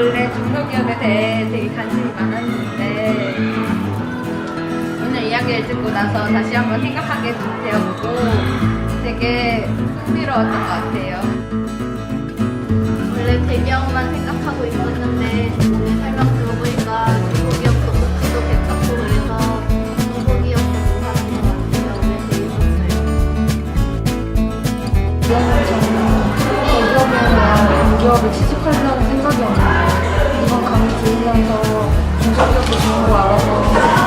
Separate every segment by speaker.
Speaker 1: 원래 중소기업에 대해 되게 관심이 많았는데 오늘 이야기를 듣고 나서 다시 한번 생각하게 되었고 되게 흥미로웠던 것 같아요. 원래 대기업만 생각하고 있었는데 오늘 설명 들어보니까 중소기업도 복지도 괜찮고 그래서 중소기업도 괜찮은 것 같아요. 오늘
Speaker 2: 저는 대기업이나 기업에 취직하 중소기업도 좋은 거 알아서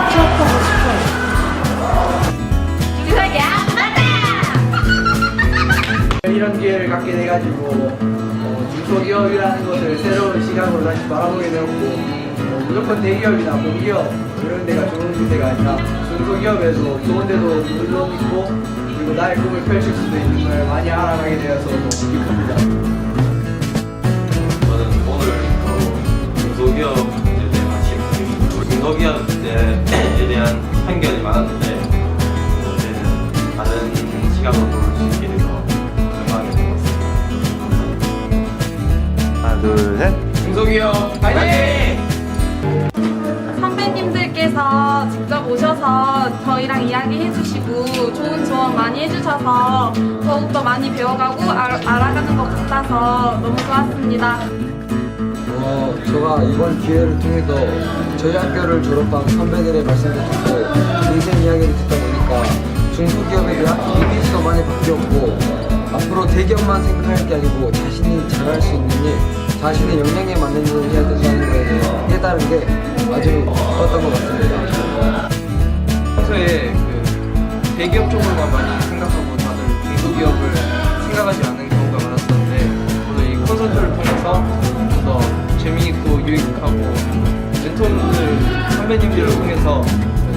Speaker 2: 취업하고 싶어요.
Speaker 1: 중소기업 맞다!
Speaker 3: 이런 기회를 갖게 돼가지고 어, 중소기업이라는 것을 새로운 시각으로 다시 바라보게 되었고 어, 무조건 대기업이나 공기업 이런 데가 좋은 데가 아니라 중소기업에도 좋은 데도 물론 있고 그리고 나의 꿈을 펼칠 수도 있는 걸 많이 알아가게 되어서 너무 기쁩니다.
Speaker 4: 저는 오늘 어, 중소기업에 대해 중소기업에 대한 편견이 많았는데 이제는 다른 시각으로 볼 수 있게 돼서 영광이 것 같습니다. 하나, 둘, 셋. 중소기업 파이팅!
Speaker 5: 선배님들께서 직접 오셔서 저희랑 이야기해 주시고 좋은 조언 많이 해주셔서 더욱더 많이 배워가고 알, 알아가는 것 같아서 너무 좋았습니다.
Speaker 6: 어, 제가 이번 기회를 통해서 저희 학교를 졸업한 선배들의 말씀도 듣고 인생 이야기를 듣다 보니까 중소기업에 대한 이미지도 많이 바뀌었고 앞으로 대기업만 생각할 게 아니고 자신이 잘할 수 있는 일, 자신의 역량에 맞는 일을 해야 된다는 거에 대해서 깨달은 게 아주 좋았던 것 같습니다.
Speaker 3: 평소에 그 대기업 쪽으로만 많이 유익하고 멘토분들 선배님들을 통해서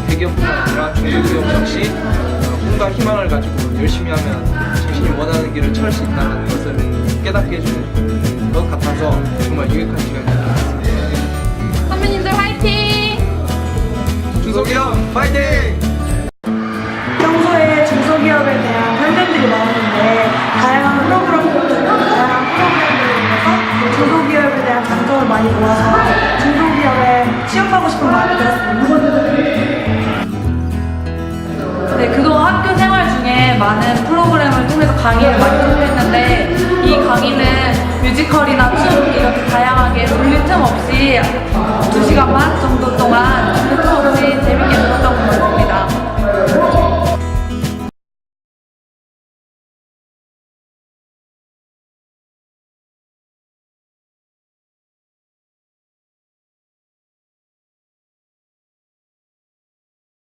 Speaker 3: 대기업뿐만 아니라 중소기업 역시 어, 꿈과 희망을 가지고 열심히 하면 자신이 원하는 길을 찾을 수 있다는 것을 깨닫게 해주는 것 같아서 정말 유익한 시간이었던 것 같습니다.
Speaker 5: 선배님들 화이팅!
Speaker 3: 중소기업 파이팅!
Speaker 2: 평소에 중소기업에 대한 편견들이 많았 많이 모아서 중소기업에 취업하고 싶은 마음이 들었습니다.
Speaker 5: 네, 그동안 학교 생활 중에 많은 프로그램을 통해서 강의를 많이 접했는데 이 강의는 뮤지컬이나 춤 이렇게 다양하게 놀릴 틈 없이 2시간 반 정도 동안 틈 없이 재밌게